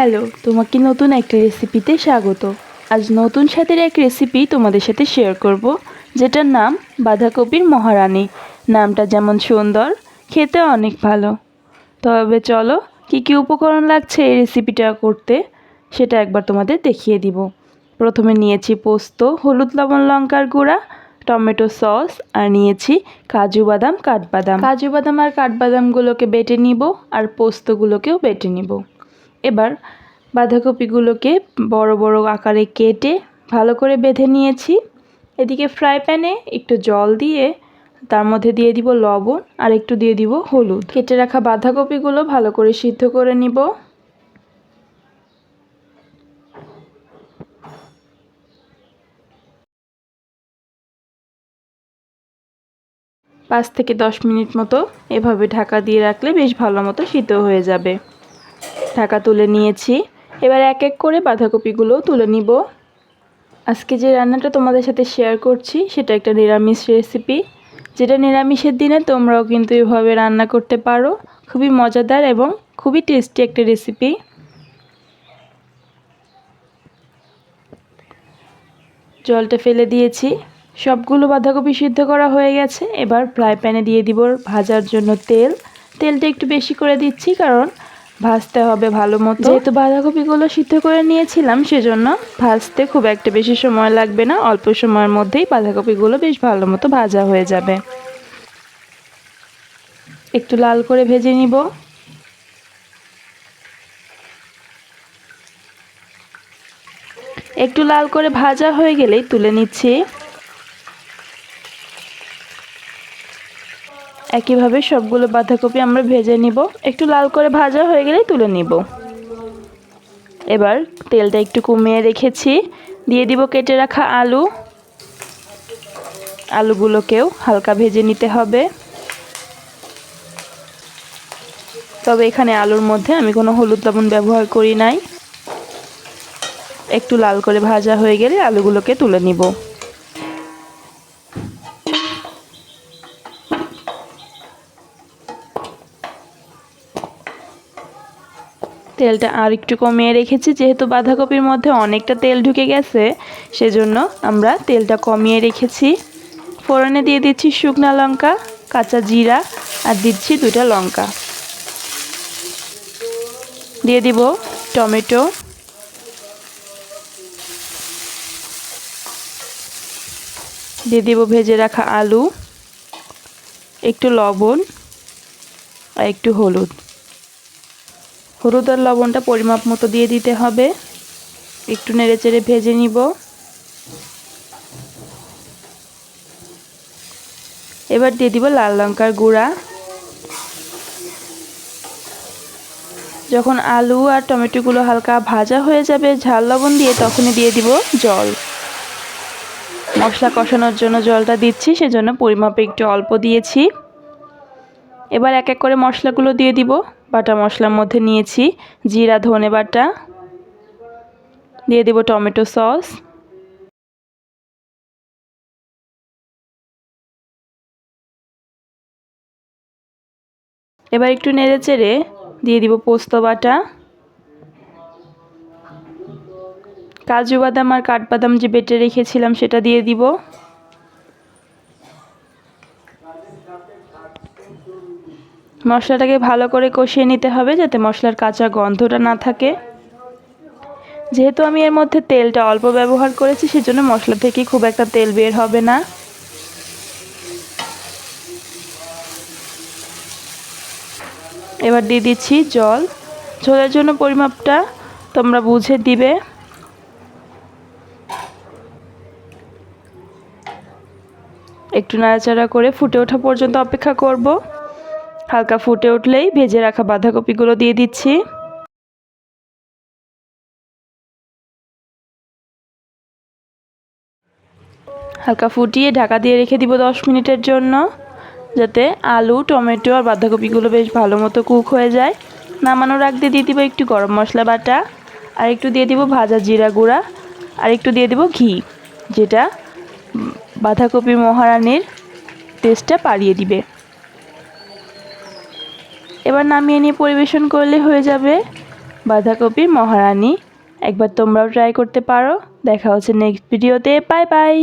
Hello, তোমাকে নতুন একটা রেসিপিতে স্বাগত। আজ নতুন স্বাদের এক রেসিপি তোমাদের সাথে শেয়ার করব, যেটার নাম বাঁধাকপির মহারানী। নামটা যেমন সুন্দর, খেতে অনেক ভালো। তবে চলো, কী কী উপকরণ লাগছে এই রেসিপিটা করতে, সেটা একবার তোমাদের দেখিয়ে দিব। প্রথমে নিয়েছি পোস্ত, হলুদ লবণ, লঙ্কার গুঁড়া, টমেটো সস, আর নিয়েছি কাজু বাদাম, কাঠবাদাম। কাজু বাদাম আর কাঠবাদামগুলোকে বেটে নিব, আর পোস্তগুলোকেও বেটে নিব। এবার বাঁধাকপিগুলোকে বড় বড় আকারে কেটে ভালো করে বেঁধে নিয়েছি। এদিকে ফ্রাই প্যানে একটু জল দিয়ে তার মধ্যে দিয়ে দিব লবণ আর একটু দিয়ে দিব হলুদ। কেটে রাখা বাঁধাকপিগুলো ভালো করে সিদ্ধ করে নিব। পাঁচ থেকে দশ মিনিট মতো এভাবে ঢাকা দিয়ে রাখলে বেশ ভালো মতো সিদ্ধ হয়ে যাবে। ঢাকা তুলে নিয়েছি। এবার এক এক করে বাঁধাকপিগুলো তুলে নিব। আজকে যে রান্নাটা তোমাদের সাথে শেয়ার করছি, সেটা একটা নিরামিষ রেসিপি যেটা নিরামিষের দিনে তোমরাও কিন্তু এভাবে রান্না করতে পারো। খুবই মজাদার এবং খুবই টেস্টি একটা রেসিপি জলটা ফেলে দিয়েছি। সবগুলো বাঁধাকপি সিদ্ধ করা হয়ে গেছে। এবার ফ্রাই প্যানে দিয়ে দিব ভাজার জন্য তেল। তেলটা একটু বেশি করে দিচ্ছি কারণ ভাজতে হবে ভালো মতো। যেহেতু বাঁধাকপিগুলো সিদ্ধ করে নিয়েছিলাম, সেজন্য ভাজতে খুব একটা বেশি সময় লাগবে না। অল্প সময়ের মধ্যেই বাঁধাকপিগুলো বেশ ভালো মতো ভাজা হয়ে যাবে। একটু লাল করে ভেজে নিব। একটু লাল করে ভাজা হয়ে গেলেই তুলে নিচ্ছি। একইভাবে সবগুলো বাঁধাকপি আমরা ভেজে নিব। একটু লাল করে ভাজা হয়ে গেলেই তুলে নিব। এবার তেলটা একটু কমিয়ে রেখেছি। দিয়ে দিব কেটে রাখা আলু। আলুগুলোকেও হালকা ভেজে নিতে হবে। তবে এখানে আলুর মধ্যে আমি কোনো হলুদ লবণ ব্যবহার করি নাই। একটু লাল করে ভাজা হয়ে গেলে আলুগুলোকে তুলে নিব। তেলটা আর একটু কমিয়ে রেখেছি, যেহেতু বাঁধাকপির মধ্যে অনেকটা তেল ঢুকে গেছে, সেজন্য আমরা তেলটা কমিয়ে রেখেছি। ফোড়নে দিয়ে দিচ্ছি শুকনা লঙ্কা, কাঁচা জিরা, আর দিচ্ছি দুটা লঙ্কা। দিয়ে দিব টমেটো। দিয়ে দিব ভেজে রাখা আলু, একটু লবণ, আর একটু হলুদ। হলুদ আর লবণটা পরিমাপ মতো দিয়ে দিতে হবে। একটু নেড়ে চেড়ে ভেজে নিব। এবার দিয়ে দিব লাল লঙ্কার গুঁড়া। যখন আলু আর টমেটোগুলো হালকা ভাজা হয়ে যাবে, ঝাল লবণ দিয়ে তখনই দিয়ে দিব জল। মশলা কষানোর জন্য জলটা দিচ্ছি, সেজন্য পরিমাপে একটু অল্প দিয়েছি। এবার এক এক করে মশলাগুলো দিয়ে দিব। বাটা মশলার মধ্যে নিয়েছি জিরা, ধনে বাটা। দিয়ে দিব টমেটো সস। এবার একটু নেড়ে চেড়ে দিয়ে দিব পোস্ত বাটা। কাজু বাদাম আর কাঠবাদাম যে বেটে রেখেছিলাম সেটা দিয়ে দিব। মশলাটাকে ভালো করে কষিয়ে নিতে হবে যাতে মশলার কাঁচা গন্ধটা না থাকে। যেহেতু আমি এর মধ্যে তেলটা অল্প ব্যবহার করেছি, সেজন্য মশলা থেকে খুব একটা তেল বের হবে না। এবার দিয়ে দিচ্ছি জল। ঝোলের জন্য পরিমাপটা তোমরা বুঝে দিবে। একটু নাড়াচাড়া করে ফুটে ওঠা পর্যন্ত অপেক্ষা করব। হালকা ফুটে উঠলেই ভেজে রাখা বাঁধাকপিগুলো দিয়ে দিচ্ছি। হালকা ফুটিয়ে ঢাকা দিয়ে রেখে দিব দশ মিনিটের জন্য, যাতে আলু, টমেটো আর বাঁধাকপিগুলো বেশ ভালো মতো কুক হয়ে যায়। নামানোর আগ দিয়ে দিয়ে দিব একটু গরম মশলা বাটা, আর একটু দিয়ে দিব ভাজা জিরা গুঁড়া, আর একটু দিয়ে দিব ঘি, যেটা বাঁধাকপি মহারানির টেস্টটা পাড়িয়ে দিবে। এবার নামিয়ে নিয়ে পরিবেশন করলে হয়ে যাবে বাঁধাকপি মহারানী। একবার তোমরাও ট্রাই করতে পারো। দেখা হচ্ছে নেক্সট ভিডিওতে বাই বাই